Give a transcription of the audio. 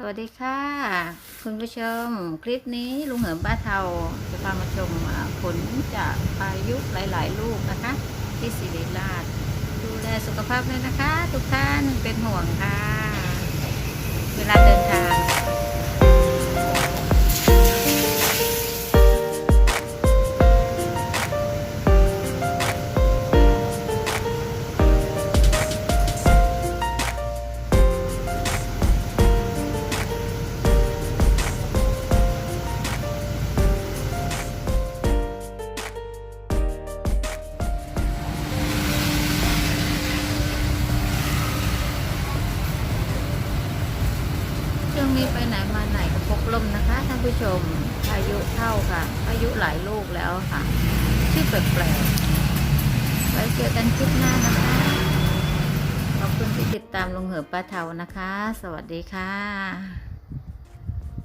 สวัสดีค่ะ คุณผู้ชม คลิปนี้ลุงเหิมบ้านเทาจะพามาชมผลจากพายุหลาย ๆ ลูกนะคะ ที่สิริราช ดูแลสุขภาพด้วยนะคะ ทุกท่านเป็นห่วงค่ะ ช่วงนี้ไปไหนมาไหนก็พกลมนะคะท่านผู้ชมพายุเข้าค่ะพายุหลายลูกแล้วค่ะที่แปลกๆไว้เจอกันคลิปหน้านะคะ ขอบคุณที่ติดตามลุงเหิบป้าเทานะคะ สวัสดีค่ะ